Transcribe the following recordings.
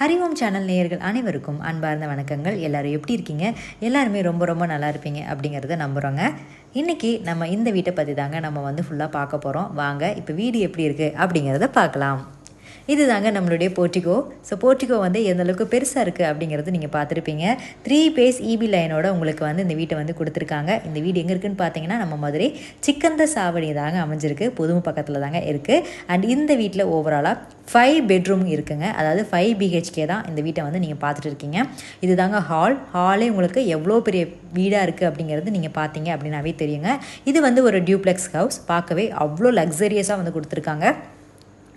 Hariom channel நேயர்கள் அனைவருக்கும் அன்பார்ந்த வணக்கங்கள். எல்லாரும் எப்படி இருக்கீங்க? எல்லாருமே ரொம்ப ரொம்ப நல்லா இருப்பீங்க அப்படிங்கிறத நம்புகிறோங்க இன்றைக்கி நம்ம இந்த வீட்டை பற்றி தாங்க நம்ம வந்து ஃபுல்லாக பார்க்க போகிறோம் வாங்க இப்போ வீடு எப்படி இருக்குது அப்படிங்கிறத பார்க்கலாம். இது தாங்க நம்மளுடைய போர்ட்டிகோ ஸோ போர்ட்டிகோ வந்து எந்த அளவுக்கு பெருசாக இருக்குது அப்படிங்கிறது நீங்கள் பார்த்துருப்பீங்க. த்ரீ பேஸ் இபி லைனோட உங்களுக்கு வந்து இந்த வீட்டை வந்து கொடுத்துருக்காங்க. இந்த வீடு எங்கே இருக்குன்னு பார்த்தீங்கன்னா நம்ம மதுரை சிக்கந்த சாவடி தாங்க அமைஞ்சிருக்கு. புதுமை பக்கத்தில் தாங்க இருக்குது அண்ட் இந்த வீட்டில் ஓவராலாக ஃபைவ் பெட்ரூம் இருக்குங்க. அதாவது ஃபைவ் பிஹெச்கே தான் இந்த வீட்டை வந்து நீங்கள் பார்த்துட்டு இருக்கீங்க. இது தாங்க ஹால் ஹாலே உங்களுக்கு எவ்வளோ பெரிய வீடாக இருக்குது அப்படிங்கிறது நீங்கள் பார்த்தீங்க அப்படின்னாவே தெரியுங்க. இது வந்து ஒரு டியூப்ளெக்ஸ் ஹவுஸ் பார்க்கவே அவ்வளோ லக்ஸரியஸாக வந்து கொடுத்துருக்காங்க.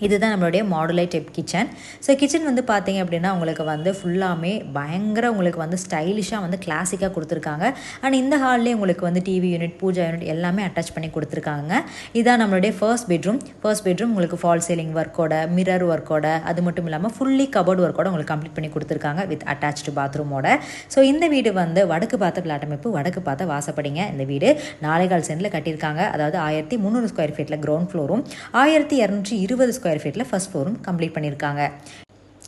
இதுதான் நம்மளுடைய மாடுலை டைப் கிச்சன் ஸோ கிச்சன் வந்து பார்த்தீங்க அப்படின்னா உங்களுக்கு வந்து ஃபுல்லாமே பயங்கர உங்களுக்கு வந்து ஸ்டைலிஷாக வந்து கிளாசிக்காக கொடுத்துருக்காங்க. அண்ட் இந்த ஹால்லேயே உங்களுக்கு வந்து டிவி யூனிட் பூஜா யூனிட் எல்லாமே அட்டாச் பண்ணி கொடுத்துருக்காங்க. இதான் நம்மளுடைய ஃபர்ஸ்ட் பெட்ரூம் ஃபர்ஸ்ட் பெட்ரூம் உங்களுக்கு ஃபால் சீலிங் ஒர்க்கோட மிரர் ஒர்க்கோட அது மட்டும் இல்லாமல் ஃபுல்லி கபோர்டு ஒர்க்கோட உங்களுக்கு கம்ப்ளீட் பண்ணி கொடுத்துருக்காங்க வித் அட்டாச்டு பாத்ரூமோட ஸோ இந்த வீடு வந்து வடக்கு பார்த்த பிளாட் அமைப்பு வடக்கு பார்த்த வாசப்படிங்க இந்த வீடு. நாளைகால் சென்டில் கட்டியிருக்காங்க. அதாவது ஆயிரத்தி முந்நூறு ஸ்கொயர் ஃபீட்டில் கிரவுண்ட் ஃப்ளோரும் ஆயிரத்தி இரநூற்றி இருபது ஸ்கொயர் ஃபீட்டில் ஃபஸ்ட் ஃப்ளோரும் கம்ப்ளீட் பண்ணியிருக்காங்க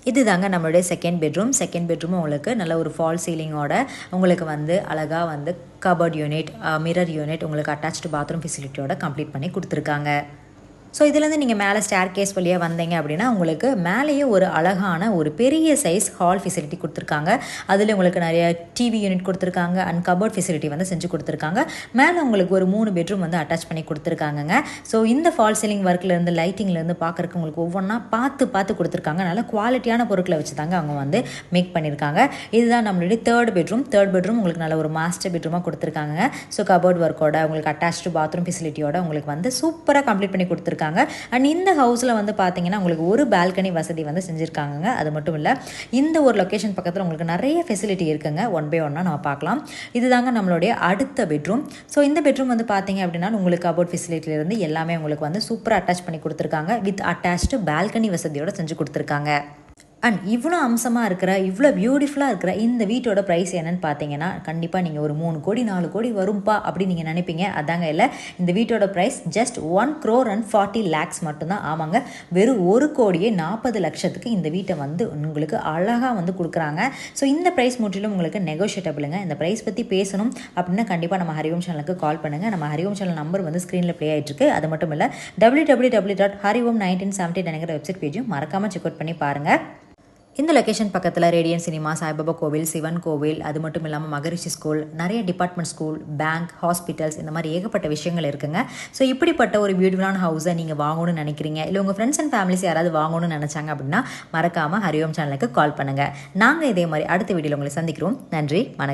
இது தாங்க நம்மளுடைய செகண்ட் பெட்ரூம் செகண்ட் பெட்ரூம் உங்களுக்கு நல்ல ஒரு ஃபால் சீலிங்கோட உங்களுக்கு வந்து அழகாக வந்து கபர்ட் யூனிட் மிரர் யூனிட் உங்களுக்கு அட்டாச்சு பாத்ரூம் ஃபெசிலிட்டியோட கம்ப்ளீட் பண்ணி கொடுத்துருக்காங்க. ஸோ இதுலேருந்து நீங்கள் மேலே ஸ்டேர் கேஸ் வழியாக வந்தீங்க அப்படின்னா உங்களுக்கு மேலேயே ஒரு அழகான ஒரு பெரிய சைஸ் ஹால் ஃபெசிலிட்டி கொடுத்துருக்காங்க. அதில் உங்களுக்கு நிறைய டிவி யூனிட் கொடுத்துருக்காங்க அண்ட் கபோர்ட் ஃபெசிலிட்டி வந்து செஞ்சு கொடுத்துருக்காங்க. மேலே உங்களுக்கு ஒரு மூணு பெட்ரூம் வந்து அட்டாச் பண்ணி கொடுத்துருக்காங்கங்க. ஸோ இந்த ஃபால் சீலிங் ஒர்க்லேருந்து லைட்டிங்லேருந்து பார்க்குறக்கு உங்களுக்கு ஒவ்வொன்றா பார்த்து பார்த்து கொடுத்துருக்காங்க. நல்ல குவாலிட்டியான பொருட்களை வச்சு தாங்க அவங்க வந்து மேக் பண்ணியிருக்காங்க இதுதான் நம்மளுடைய தேர்ட் பெட்ரூம் தேர்ட் பெட்ரூம் உங்களுக்கு நல்ல ஒரு மாஸ்டர் பெட்ரூமாக கொடுத்துருக்காங்க ஸோ கபோர்ட் ஒர்க்கோட உங்களுக்கு அட்டாச்சு பாத்ரூம் ஃபெசிலிட்டியோட உங்களுக்கு வந்து சூப்பராக கம்ப்ளீட் பண்ணி கொடுத்துருக்காங்க. கொடுத்துருக்காங்க அண்ட் இந்த ஹவுஸில் வந்து பார்த்தீங்கன்னா உங்களுக்கு ஒரு பால்கனி வசதி வந்து செஞ்சுருக்காங்க அது மட்டும் இல்லை இந்த ஒரு லொக்கேஷன் பக்கத்தில் உங்களுக்கு நிறைய ஃபெசிலிட்டி இருக்குங்க. ஒன் பை ஒன்னாக நம்ம பார்க்கலாம் இதுதாங்க நம்மளுடைய அடுத்த பெட்ரூம் ஸோ இந்த பெட்ரூம் வந்து பார்த்தீங்க அப்படின்னா உங்களுக்கு அபவுட் ஃபெசிலிட்டியிலேருந்து எல்லாமே உங்களுக்கு வந்து சூப்பராக அட்டாச் பண்ணி கொடுத்துருக்காங்க. வித் அட்டாச்டு பால்கனி வசதியோடு செஞ்சு கொடுத்துருக்காங்க. அண்ட் இவ்வளோ அம்சமாக இருக்கிற இவ்வளோ பியூட்டிஃபுல்லாக இருக்கிற இந்த வீட்டோட ப்ரைஸ் என்னன்னு பார்த்தீங்கன்னா கண்டிப்பாக நீங்கள் ஒரு மூணு கோடி நாலு கோடி வரும்பா அப்படின்னு நீங்கள் நினைப்பீங்க. அதாங்க இல்லை இந்த வீட்டோட price just one crore and forty lakhs மட்டும்தான். ஆமாங்க வெறும் ஒரு கோடியே நாற்பது லட்சத்துக்கு இந்த வீட்டை வந்து உங்களுக்கு அழகாக வந்து கொடுக்குறாங்க. ஸோ இந்த ப்ரைஸ் முற்றிலும் உங்களுக்கு நெகோஷியேட்டபிளுங்க இந்த ப்ரைஸ் பற்றி பேசணும் அப்படின்னா கண்டிப்பாக நம்ம ஹரிஓம் சேனலுக்கு கால் பண்ணுங்கள் நம்ம ஹரிஓம் சேனல் நம்பர் வந்து ஸ்க்ரீனில் ப்ளே ஆகிட்டுருக்கு அது மட்டும் இல்லை W W W dot Hariom nineteen seventeen நினைக்கிற வெப்சைட் பேஜும் மறக்காமல் செக் அவுட் பண்ணி பாருங்கள் இந்த லொக்கேஷன் பக்கத்தில் ரேடியன் சினிமா சாய்பாபா கோவில் சிவன் கோவில் அது மட்டும் இல்லாமல் மகரிஷி ஸ்கூல் நிறைய டிபார்ட்மெண்ட் ஸ்கூல் பேங்க் ஹாஸ்பிட்டல்ஸ் இந்த மாதிரி ஏகப்பட்ட விஷயங்கள் இருக்குங்க. ஸோ இப்படிப்பட்ட ஒரு பியூட்டிஃபுல்லான ஹவுஸை நீங்கள் வாங்கணும்னு நினைக்கிறீங்க இல்லை உங்கள் ஃப்ரெண்ட்ஸ் அண்ட் ஃபேமிலிஸ் யாராவது வாங்கணும்னு நினச்சாங்க அப்படின்னா மறக்காமல் ஹரிஓம் சேனலுக்கு கால் பண்ணுங்கள் நாங்கள் இதே மாதிரி அடுத்த வீடியோவில் உங்களை சந்திக்கிறோம். நன்றி வணக்கம்.